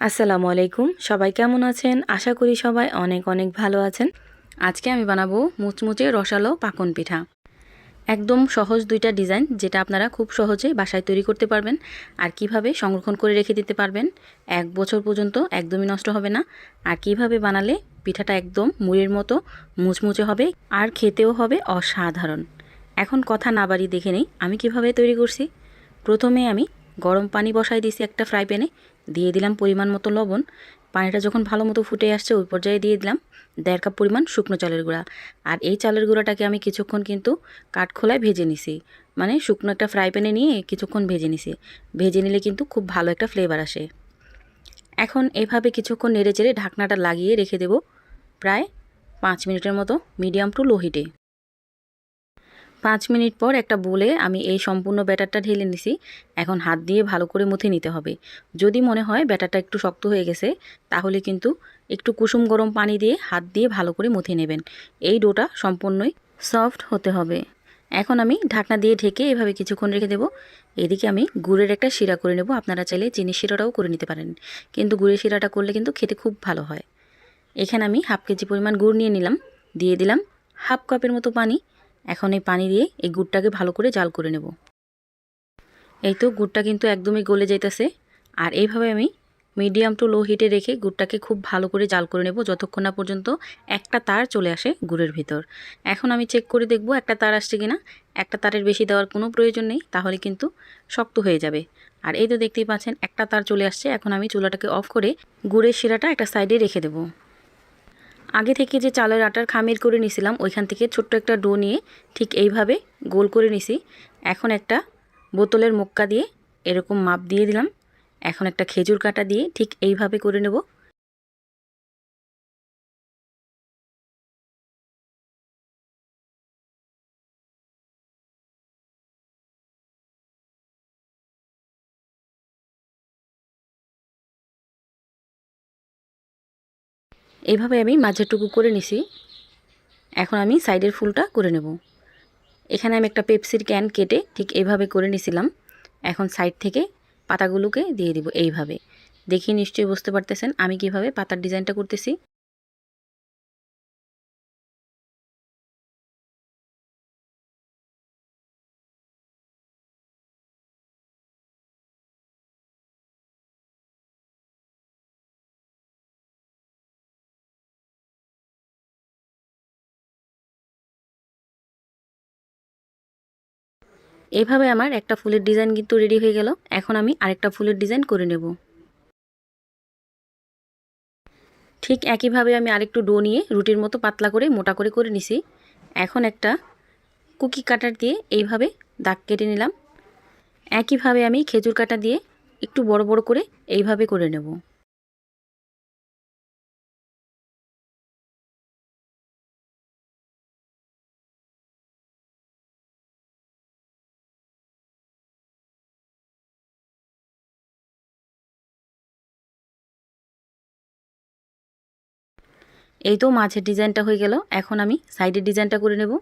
আসসালামু আলাইকুম। সবাই কেমন আছেন? আশা করি সবাই অনেক অনেক ভালো আছেন। আজকে আমি বানাবো মুচমুচে রসালো পাকন পিঠা। একদম সহজ দুইটা ডিজাইন, যেটা আপনারা খুব সহজে বাসায় তৈরি করতে পারবেন আর কীভাবে সংরক্ষণ করে রেখে দিতে পারবেন। এক বছর পর্যন্ত একদমই নষ্ট হবে না। আর কীভাবে বানালে পিঠাটা একদম মুড়ির মতো মুচমুচে হবে আর খেতেও হবে অসাধারণ। এখন কথা না বাড়ি দেখে নেই, আমি কীভাবে তৈরি করছি। প্রথমে আমি গরম পানি বসাই দিয়েছি একটা ফ্রাই প্যানে। দিয়ে দিলাম পরিমাণ মতো লবণ। পানিটা যখন ভালো মতো ফুটে আসছে, ওই পর্যায়ে দিয়ে দিলাম দেড় কাপ পরিমাণ শুকনো চালের গুঁড়া। আর এই চালের গুঁড়াটাকে আমি কিছুক্ষণ কিন্তু কাঠখোলায় ভেজে নিছি। মানে শুকনো একটা ফ্রাই প্যানে নিয়ে কিছুক্ষণ ভেজে নিছি। ভেজে নিলে কিন্তু খুব ভালো একটা ফ্লেভার আসে। এখন এভাবে কিছুক্ষণ নেড়ে চেড়ে ঢাকনাটা লাগিয়ে রেখে দেব প্রায় পাঁচ মিনিটের মতো, মিডিয়াম টু লো হিটে। পাঁচ মিনিট পর একটা বলে আমি এই সম্পূর্ণ ব্যাটারটা ঢেলে নিছি। এখন হাত দিয়ে ভালো করে মুথে নিতে হবে। যদি মনে হয় ব্যাটারটা একটু শক্ত হয়ে গেছে, তাহলে কিন্তু একটু কুসুম গরম পানি দিয়ে হাত দিয়ে ভালো করে মুথে নেবেন। এই ডোটা সম্পূর্ণই সফট হতে হবে। এখন আমি ঢাকনা দিয়ে ঢেকে এভাবে কিছুক্ষণ রেখে দেবো। এদিকে আমি গুড়ের একটা শিরা করে নেব। আপনারা চাইলে চিনি শিরাটাও করে নিতে পারেন। কিন্তু গুড়ের শিরাটা করলে কিন্তু খেতে খুব ভালো হয়। এখানে আমি হাফ কেজি পরিমাণ গুড় নিয়ে নিলাম। দিয়ে দিলাম হাফ কাপের মতো পানি। এখন এই পানি দিয়ে এই গুড়টাকে ভালো করে জাল করে নেব। এই তো গুড়টা কিন্তু একদমই গলে যাইতেছে। আর এইভাবে আমি মিডিয়াম টু লো হিটে রেখে গুড়টাকে খুব ভালো করে জাল করে নেব যতক্ষণ না পর্যন্ত একটা তার চলে আসে গুড়ের ভিতর। এখন আমি চেক করে দেখব একটা তার আসছে কিনা। একটা তারের বেশি দেওয়ার কোনো প্রয়োজন নেই, তাহলে কিন্তু শক্ত হয়ে যাবে। আর এই তো দেখতেই পাচ্ছেন, একটা তার চলে আসছে। এখন আমি চুলাটাকে অফ করে গুড়ের শিরাটা একটা সাইডে রেখে দেবো। আগে থেকে যে চালের আটার খামির করে নিছিলাম, ওইখান থেকে ছোট্ট একটা ডো নিয়ে ঠিক এইভাবে গোল করে নিছি। এখন একটা বোতলের মুক্কা দিয়ে এরকম মাপ দিয়ে দিলাম। এখন একটা খেজুর কাটা দিয়ে ঠিক এইভাবে করে নেব। এইভাবে আমি মাঝেরটুকু করে নিছি। এখন আমি সাইডের ফুলটা করে নেব। এখানে আমি একটা পেপসির ক্যান কেটে ঠিক এইভাবে করে নিছিলাম। এখন সাইড থেকে পাতাগুলোকে দিয়ে দিব এইভাবে। দেখি নিশ্চয়ই বুঝতে পারতেছেন আমি কীভাবে পাতার ডিজাইনটা করতেছি। এইভাবে আমার একটা ফুলের ডিজাইন কিন্তু রেডি হয়ে গেল। এখন আমি আরেকটা ফুলের ডিজাইন করে নেব। ঠিক একইভাবে আমি আরেকটু ডো নিয়ে রুটির মতো পাতলা করে, মোটা করে করে নিছি। এখন একটা কুকি কাটার দিয়ে এইভাবে দাগ কেটে নিলাম। একইভাবে আমি খেজুর কাটা দিয়ে একটু বড় বড় করে এইভাবে করে নেব। এই তো মাছের ডিজাইনটা হয়ে গেল। এখন আমি সাইডের ডিজাইনটা করে নেব।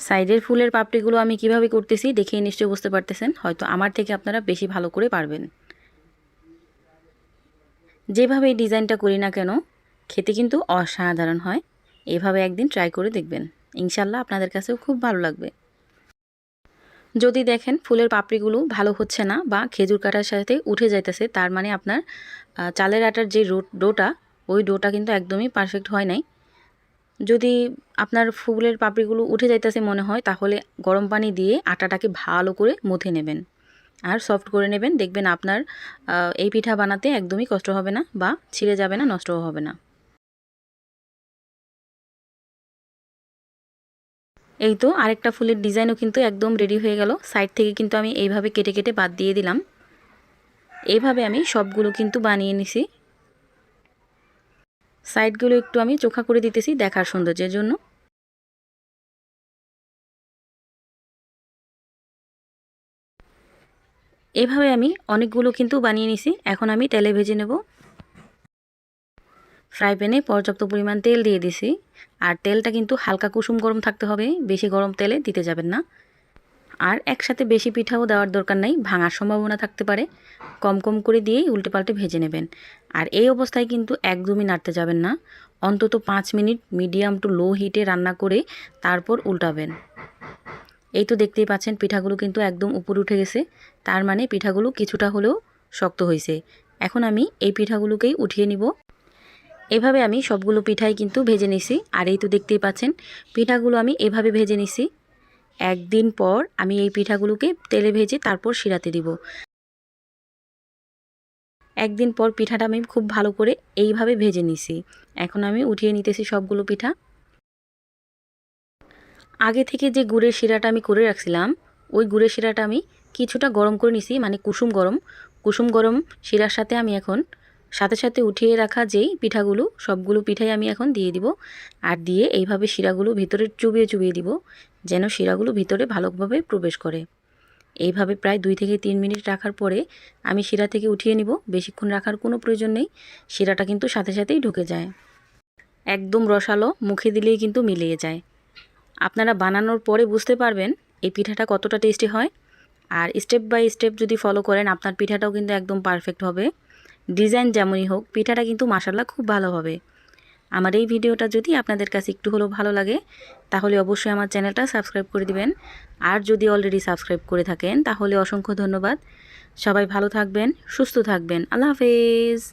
সাইডের ফুলের পাপড়িগুলো আমি কীভাবে করতেছি দেখে নিশ্চয়ই বুঝতে পারতেছেন। হয়তো আমার থেকে আপনারা বেশি ভালো করে পারবেন। যেভাবে এই ডিজাইনটা করি না কেন, খেতে কিন্তু অসাধারণ হয়। এভাবে একদিন ট্রাই করে দেখবেন। ইনশাল্লাহ আপনাদের কাছেও খুব ভালো লাগবে। যদি দেখেন ফুলের পাপড়িগুলো ভালো হচ্ছে না বা খেজুর কাটার সাথে উঠে যাইতেছে, তার মানে আপনার চালের আটার যে ডোটা ওই ডোটা কিন্তু একদমই পারফেক্ট হয় নাই। যদি আপনার ফুলের পাপড়িগুলো উঠে যাইতেছে মনে হয়, তাহলে গরম পানি দিয়ে আটাটাকে ভালো করে মুথে নেবেন। আর সফট করে নেবেন, দেখবেন আপনার এই পিঠা বানাতে একদমই কষ্ট হবে না বা ছিঁড়ে যাবে না, নষ্টও হবে না। এই তো আরেকটা ফুলের ডিজাইনও কিন্তু একদম রেডি হয়ে গেল। সাইড থেকে কিন্তু আমি এইভাবে কেটে কেটে বাদ দিয়ে দিলাম। এইভাবে আমি সবগুলো কিন্তু বানিয়ে নিছি। সাইডগুলো একটু আমি চোখা করে দিতেছি দেখার সৌন্দর্যের জন্য। এভাবে আমি অনেকগুলো কিন্তু বানিয়ে নিছি। এখন আমি তেলে ভেজে নেব। ফ্রাই প্যানে পর্যাপ্ত পরিমাণ তেল দিয়ে দিছি। আর তেলটা কিন্তু হালকা কুসুম গরম থাকতে হবে। বেশি গরম তেলে দিতে যাবেন না। আর একসাথে বেশি পিঠাও দেওয়ার দরকার নাই, ভাঙার সম্ভাবনা থাকতে পারে। কম কম করে দিয়েই উল্টে পাল্টে ভেজে নেবেন। আর এই অবস্থায় কিন্তু একদমই নাড়তে যাবেন না। অন্তত পাঁচ মিনিট মিডিয়াম টু লো হিটে রান্না করে তারপর উল্টাবেন। এই তো দেখতেই পাচ্ছেন পিঠাগুলো কিন্তু একদম উপরে উঠে গেছে। তার মানে পিঠাগুলো কিছুটা হলেও শক্ত হয়েছে। এখন আমি এই পিঠাগুলোকেই উঠিয়ে নিব। এভাবে আমি সবগুলো পিঠাই কিন্তু ভেজে নিছি। আর এই তো দেখতেই পাচ্ছেন পিঠাগুলো আমি এভাবে ভেজে নিছি। একদিন পর আমি এই পিঠাগুলোকে তেলে ভেজে তারপর শিরাতে দিব। একদিন পর পিঠাটা আমি খুব ভালো করে এইভাবে ভেজে নিছি। এখন আমি উঠিয়ে নিতেছি সবগুলো পিঠা। আগে থেকে যে গুড়ের শিরাটা আমি করে রাখছিলাম, ওই গুড়ের শিরাটা আমি কিছুটা গরম করে নিছি মানে কুসুম গরম। কুসুম গরম শিরার সাথে আমি এখন সাথে সাথে উঠিয়ে রাখা যেই পিঠাগুলো, সবগুলো পিঠাই আমি এখন দিয়ে দিব। আর দিয়ে এইভাবে শিরাগুলো ভিতরে চুবিয়ে চুবিয়ে দিব, যেন শিরাগুলো ভিতরে ভালোভাবে প্রবেশ করে। এইভাবে প্রায় দুই থেকে তিন মিনিট রাখার পরে আমি শিরা থেকে উঠিয়ে নিব। বেশিক্ষণ রাখার কোনো প্রয়োজন নেই, শিরাটা কিন্তু সাথে সাথেই ঢুকে যায়। একদম রসালো, মুখে দিলেই কিন্তু মিলিয়ে যায়। আপনারা বানানোর পরে বুঝতে পারবেন এই পিঠাটা কতটা টেস্টি হয়। আর স্টেপ বাই স্টেপ যদি ফলো করেন, আপনার পিঠাটাও কিন্তু একদম পারফেক্ট হবে। ডিজাইন যেমনই হোক, পিঠাটা কিন্তু মাসাল্লা খুব ভালো হবে। আমার এই ভিডিওটা যদি আপনাদের কাছে একটু হলেও ভালো লাগে, তাহলে অবশ্যই আমার চ্যানেলটা সাবস্ক্রাইব করে দিবেন। আর যদি অলরেডি সাবস্ক্রাইব করে থাকেন, তাহলে অসংখ্য ধন্যবাদ। সবাই ভালো থাকবেন, সুস্থ থাকবেন। আল্লাহ হাফেজ।